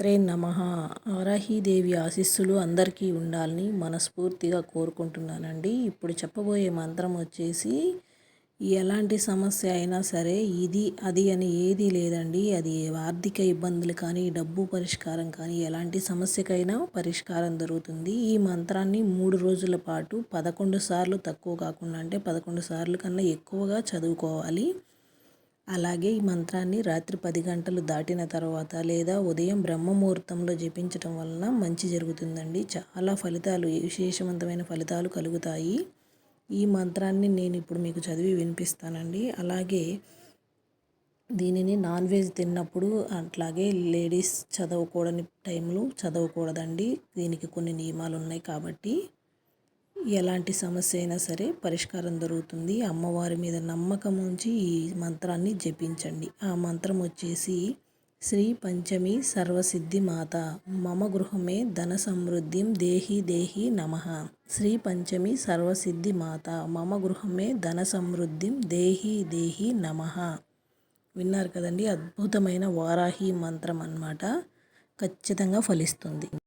మాత్రే నమ. వారాహీదేవి ఆశీస్సులు అందరికీ ఉండాలని మనస్ఫూర్తిగా కోరుకుంటున్నానండి. ఇప్పుడు చెప్పబోయే మంత్రం వచ్చేసి ఎలాంటి సమస్య అయినా సరే ఇది అది అని ఏది లేదండి. అది ఆర్థిక ఇబ్బందులు కానీ డబ్బు పరిష్కారం కానీ ఎలాంటి సమస్యకైనా పరిష్కారం దొరుకుతుంది. ఈ మంత్రాన్ని మూడు రోజుల పాటు పదకొండు సార్లు తక్కువ కాకుండా అంటే పదకొండు సార్లు కన్నా ఎక్కువగా చదువుకోవాలి. అలాగే ఈ మంత్రాన్ని రాత్రి పది గంటలు దాటిన తర్వాత లేదా ఉదయం బ్రహ్మముహూర్తంలో జపించటం వలన మంచి జరుగుతుందండి. చాలా ఫలితాలు విశేషవంతమైన ఫలితాలు కలుగుతాయి. ఈ మంత్రాన్ని నేను ఇప్పుడు మీకు చదివి వినిపిస్తానండి. అలాగే దీనిని నాన్ వెజ్ తిన్నప్పుడు అట్లాగే లేడీస్ చదవకూడని టైంలో చదవకూడదండి. దీనికి కొన్ని నియమాలు ఉన్నాయి కాబట్టి. ఎలాంటి సమస్య అయినా సరే పరిష్కారం దొరుకుతుంది. అమ్మవారి మీద నమ్మకం ఉంచి ఈ మంత్రాన్ని జపించండి. ఆ మంత్రం వచ్చేసి శ్రీ పంచమి సర్వసిద్ధి మాత. మమ గృహమే ధన సమృద్ధిం దేహి దేహి నమ. శ్రీ పంచమి సర్వసిద్ధి మాత. మమ గృహమే ధన సమృద్ధిం దేహి దేహి నమ. విన్నారు కదండి? అద్భుతమైన వారాహి మంత్రం అన్నమాట. ఖచ్చితంగా ఫలిస్తుంది.